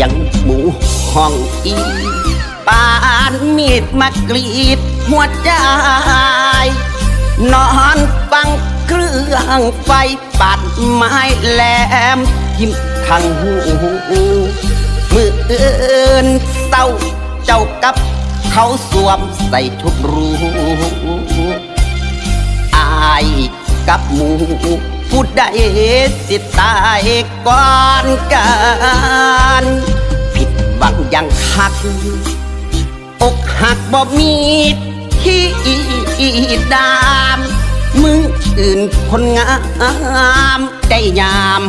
ยงหมูห้องอีปานมีดมากรีดหัวใจ นอนฟังเครื่องไฟปัดไม้แหลมทิมขังหูมือเอินเศร้าเจ้ากับเขาสวมใส่ชุดรูอายกับหมูผู้ใดสิตายก่อนกัน ยังหัก อกหักบ่มีที่ดามมืออื่นคนงามใจยาม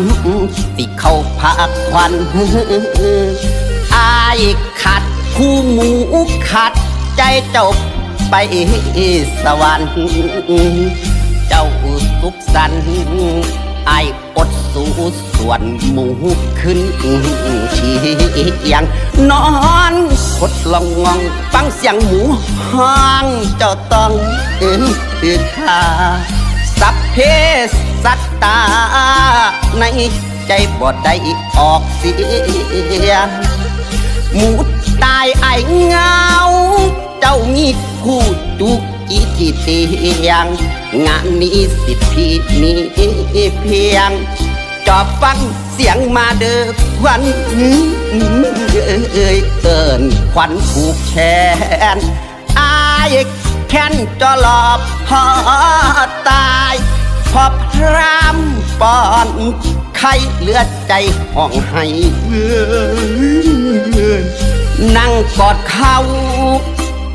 สิเข้าพักควันอายขัดคู่หมูขัดใจเจ้าไปสวรรค์ เจ้าสุขสันต์ อายอดสู้ส่วนหมูขึ้นเชียง นอนกดลองงองฟังเสียงหมูห้างเจ้าต้องเอ็นตือขาสัพเพสัตตาในใจบ่ได้ออกเสียงหมูตายไอเงา เจ้ามีคู่จุกจีที่เตียง งานนี้สิทธิพี่ นี้เพียง จอบฟังเสียงมาเด้อควันเอ้ยเอินควันผูกแขนอายแค้นจอลอบพอตายพอพรามปอนไข้เลือดใจห้องให้นั่งกอดเขา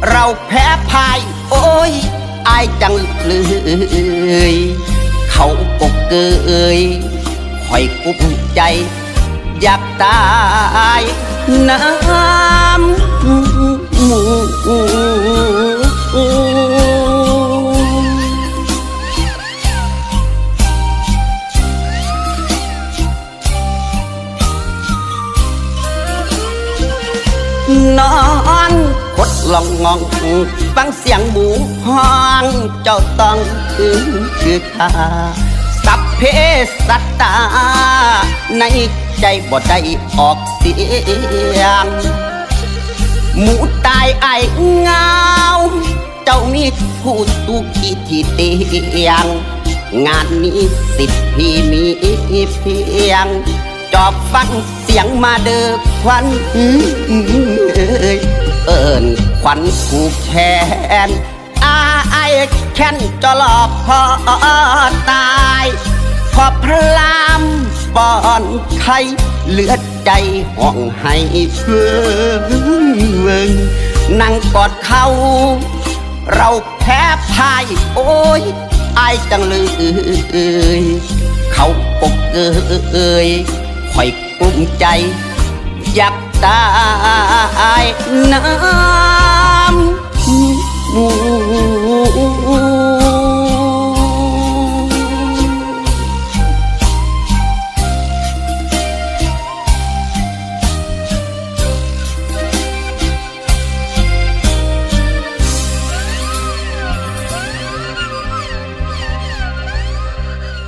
เราแพ้พาย โอ้ย อายจังเลย เขาปกเกยคอยกุ้มใจ อยากตายน้ำมูนอนคด ลองงองฟังเสียงหมูห้องเจ้าต้องคือคือขาสัพเพสัตตา ในใจบ่ได้ออกเสียง หมูตายไอายเงา เจ้ามีผู้ตุกีที่เตียง งานนี้สิทธิ์พี่มีเพียงจอบฟังเสียงมาเด้อควันเอ้ย เอิญควันผูกแขนอาไอแค้นจะหลอบพอตายพอพระลามปอนไข่เลือดใจห้องให้เพื่องนั่งกอดเขา เราแพ้พายโอ้ยอายจังเลยเขาปกเกยคอยกุ้มใจ อยากตาย น้า